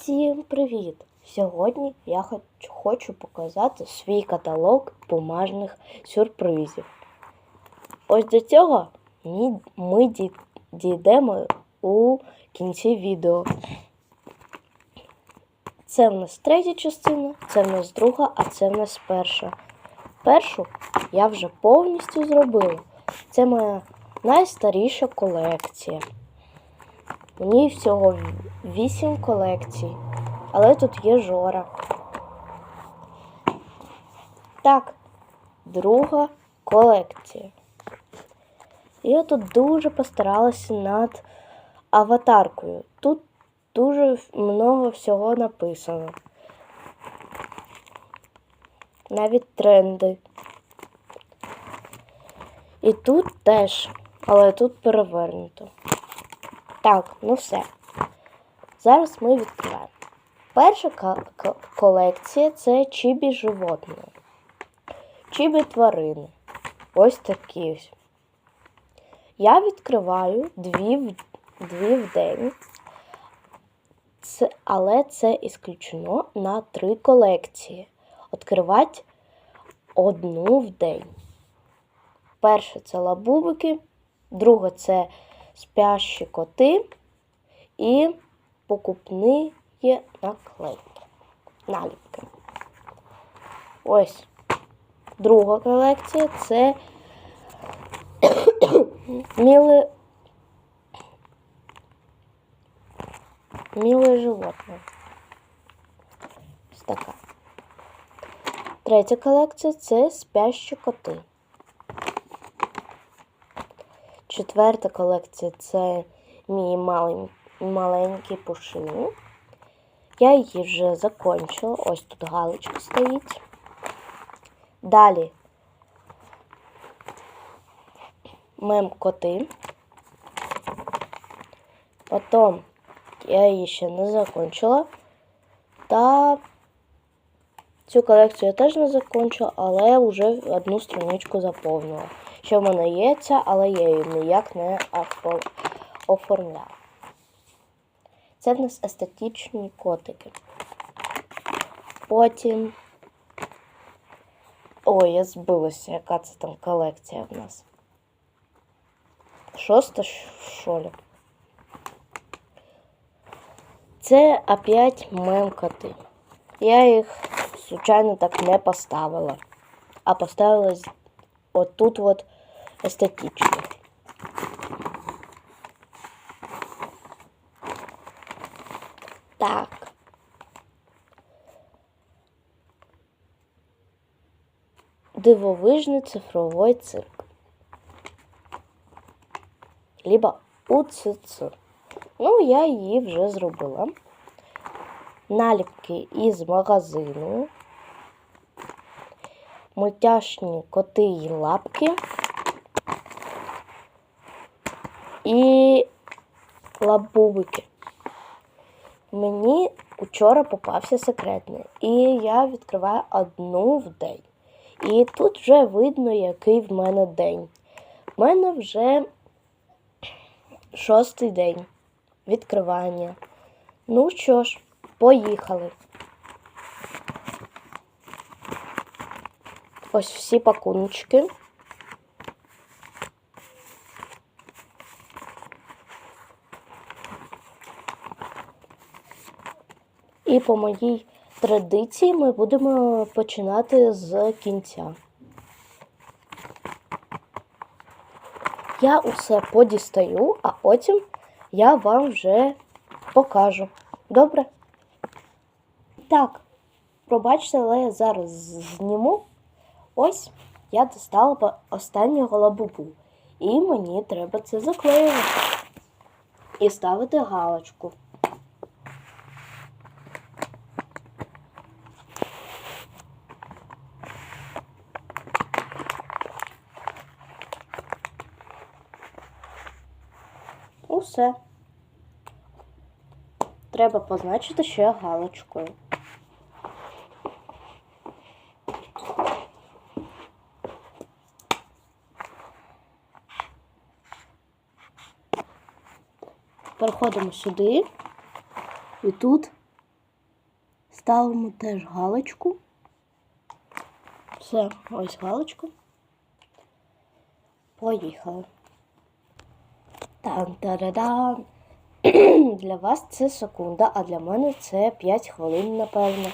Всім привіт! Сьогодні я хочу показати свій каталог бумажних сюрпризів. Ось до цього ми, дійдемо у кінці відео. Це в нас третя частина, це в нас друга, а це в нас перша. Першу я вже повністю зробила. Це моя найстаріша колекція. Ній всього вісім колекцій, але тут є жора. Так, друга колекція. Я тут дуже постаралася над аватаркою. Тут дуже много всього написано. Навіть тренди. І тут теж, але тут перевернуто. Так, ну все. Зараз ми відкриваємо. Перша колекція це чібі животне. Чібі тварини. Ось такі ось. Я відкриваю дві в, дві в день. Це, але це ісключено на три колекції. Відкривати одну в день. Перше це лабубики, друге це спящі коти і покупні є наклейки. Наліпки. Ось друга колекція це міле, міле животне. Ось така. Третя колекція це спящі коти. Четверта колекція це мій малень- маленький пушин. Я її вже закончила. Ось тут галочка стоїть. Далі мем коти. Потім я її ще не закончила. Та цю колекцію я теж не закончила, але вже одну страничку заповнила. Ще в мене є ця, але я її ніяк не офо- оформляла. Це в нас естетичні котики. Потім. Ой, я збилася, яка це там колекція в нас. Шоста, що ли? Це опять мемкоти. Я їх, звичайно, так не поставила. А поставила отут от естетично. Так. Дивовижний цифровой цирк. Либо УЦЦ. Ну, я її вже зробила. Наліпки із магазину. Мультяшні коти й лапки. І лабубики. Мені вчора попався секретний. І я відкриваю одну в день. І тут вже видно, який в мене день. В мене вже шостий день відкривання. Ну що ж, поїхали. Ось всі пакуночки. І по моїй традиції ми будемо починати з кінця. Я усе подістаю, а потім я вам вже покажу. Добре? Так, пробачте, але я зараз зніму. Ось я достала останнього лабубу. І мені треба це заклеювати. І ставити галочку. Усе. Треба позначити ще галочкою. Переходимо сюди. І тут Ставимо теж галочку. Все, ось галочка. Поїхали. Тан-та-да-дан. Для вас це секунда, а для мене це 5 хвилин, напевно.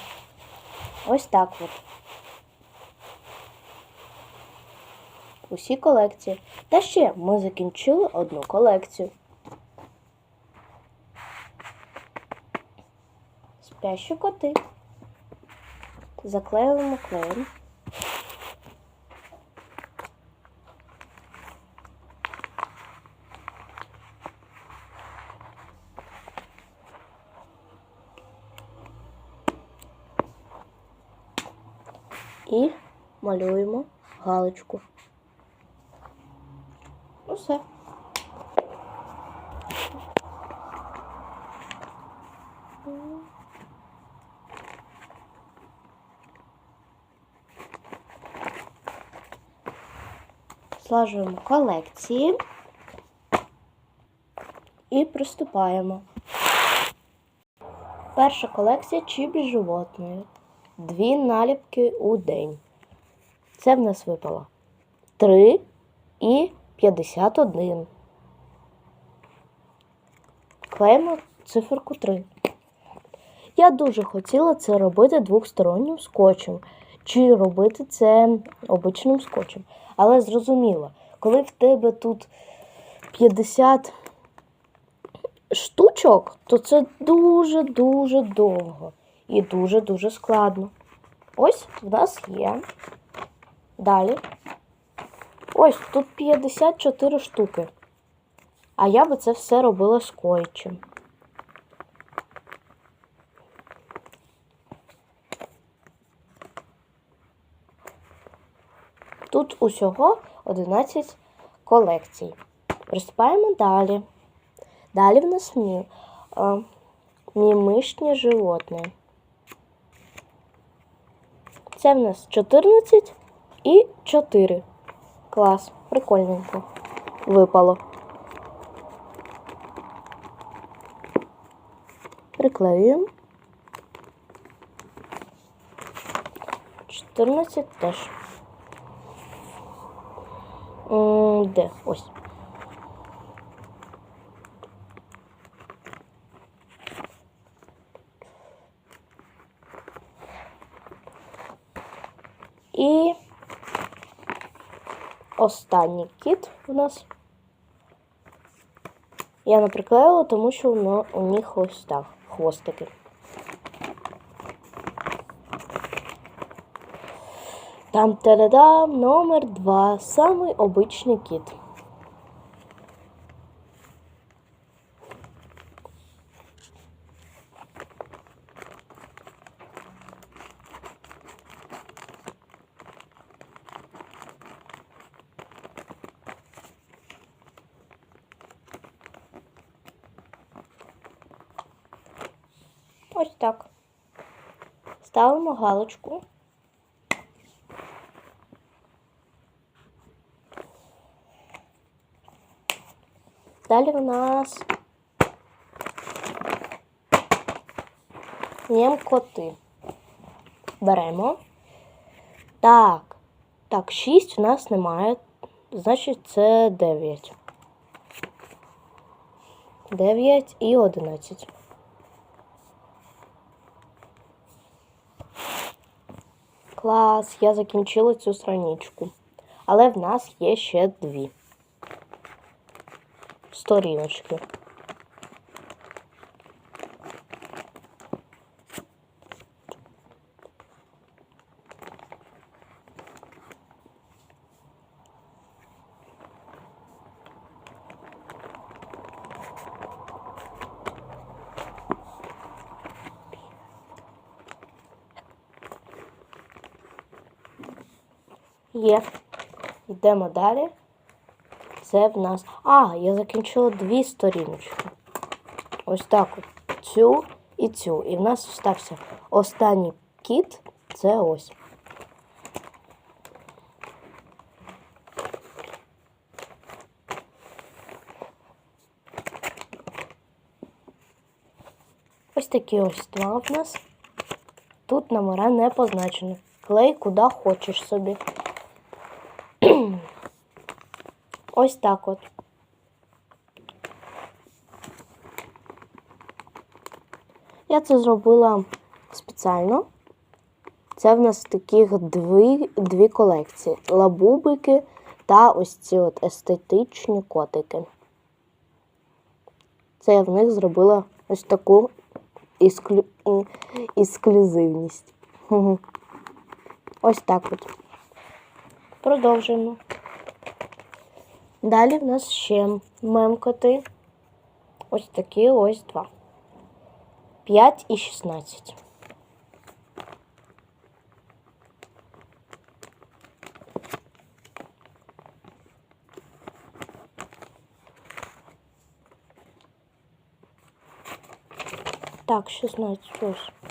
Ось так от. Усі колекції. Та ще ми закінчили одну колекцію. Спящі коти. Заклеюємо клеєм. І малюємо галочку. Ну все. Слажуємо колекції і приступаємо. Перша колекція чіп з животною. Дві наліпки у день. Це в нас випало 3 і 51. Клеїмо циферку 3. Я дуже хотіла це робити двохстороннім скотчем, чи робити це обичним скотчем. Але зрозуміло, коли в тебе тут 50 штучок, то це дуже-дуже довго і дуже-дуже складно. Ось в нас є. Далі. Ось тут 54 штуки. А я би це все робила скотчем. Тут усього 11 колекцій. Приступаємо далі. Далі в нас мі, а, мімишнє животне. Це в нас 14 і 4. Клас, прикольненько. Випало. Приклеюємо. 14 теж. Де? Ось. І останній кіт у нас. Я не приклеїла, тому що воно у них ось так, хвостики. Там та-да-дам, номер два. Самий обичний кіт. Ось так. Ставимо галочку. Далі у нас коти. Беремо. Так. Так, 6 у нас немає. Значить, це 9. 9 і 11. Клас, я закінчила цю страничку. Але в нас є ще дві сторіночки. Є. Йдемо далі. Це в нас. А, я закінчила дві сторіночки. Ось так от. Цю і цю. І в нас стався останній кіт. Це ось. Ось такі ось два в нас. Тут номера не позначені. Клей куди хочеш собі. Ось так от. Я це зробила спеціально. Це в нас таких дві, дві колекції: лабубики та ось ці от естетичні котики. Це я в них зробила ось таку ісклю... ісклюзивність. Ось так от. Продовжуємо. Далі в нас ще мемкоти. Ось такі ось два. 5 і 16. Так, 16 ось.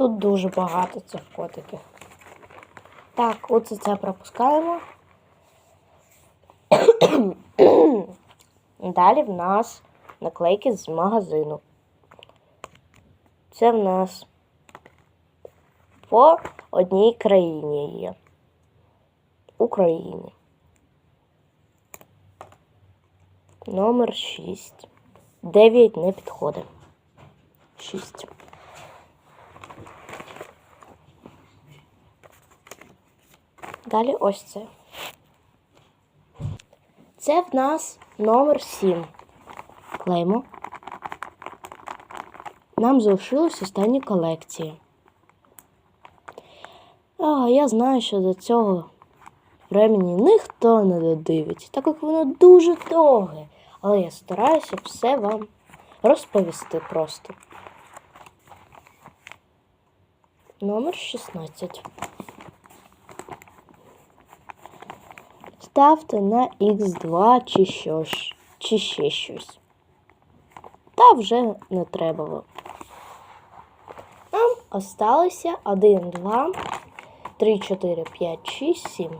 Тут дуже багато цих котиків. Так, оце це пропускаємо. Далі в нас наклейки з магазину. Це в нас по одній країні є. Україні. Номер 6. 9 не підходить. 6. Далі ось це. Це в нас номер 7. Клеймо. Нам залишилось останні колекції. А, я знаю, що до цього времени ніхто не додивиться, так як воно дуже довге. Але я стараюся все вам розповісти просто. Номер 16. Ставте на Х2 чи що ж, чи ще щось. Та вже не треба. Нам осталося 1, 2, 3, 4, 5, 6, 7.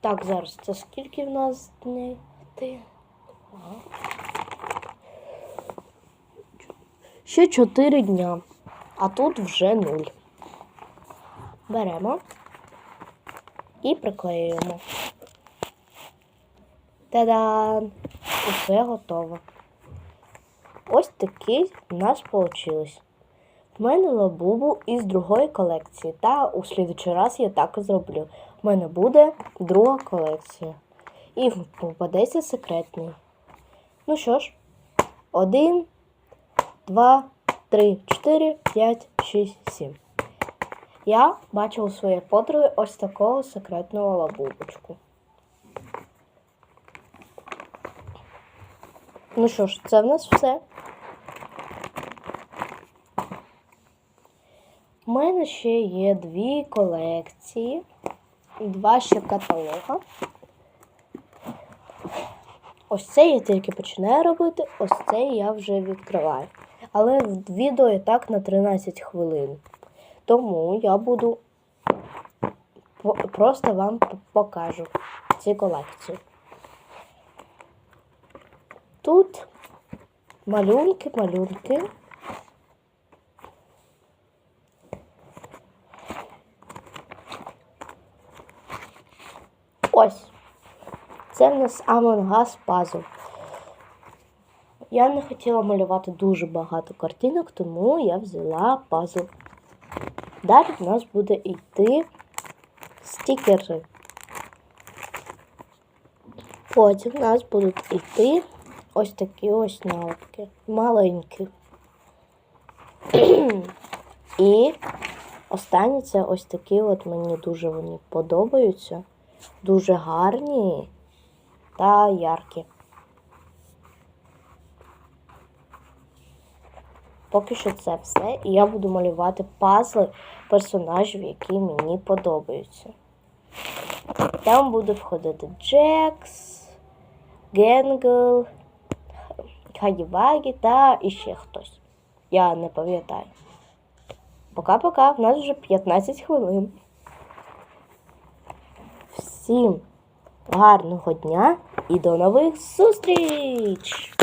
Так, зараз це скільки в нас дней? Ти? Ага. Ще 4 дня, а тут вже 0. Беремо і приклеюємо. Та-дам! Усе готово. Ось такий у нас вийшло. В мене лабубу із другої колекції, та у слідчий раз я так і зроблю. В мене буде друга колекція. І попадеться секретний. Ну що ж, один, два, три, чотири, п'ять, шість, сім. Я бачив у своїй подруги ось такого секретного лабубочку. Ну що ж, це в нас все. У мене ще є дві колекції, два ще каталога. Ось це я тільки починаю робити, ось це я вже відкриваю. Але відео і так на 13 хвилин. Тому я буду просто вам покажу ці колекції. Тут малюнки, малюнки. Ось. Це в нас Among Us Puzzle. Я не хотіла малювати дуже багато картинок, тому я взяла пазл. Далі в нас буде йти стікери. Потім в нас будуть йти ось такі ось наліпки. Маленькі. І останні це ось такі от мені дуже вони подобаються. Дуже гарні та яркі. Поки що це все. І я буду малювати пазли персонажів, які мені подобаються. Там буде входити Джекс, Генгл, Хагівагі та іще хтось. Я не пам'ятаю. Пока-пока, в нас вже 15 хвилин. Всім гарного дня і до нових зустріч!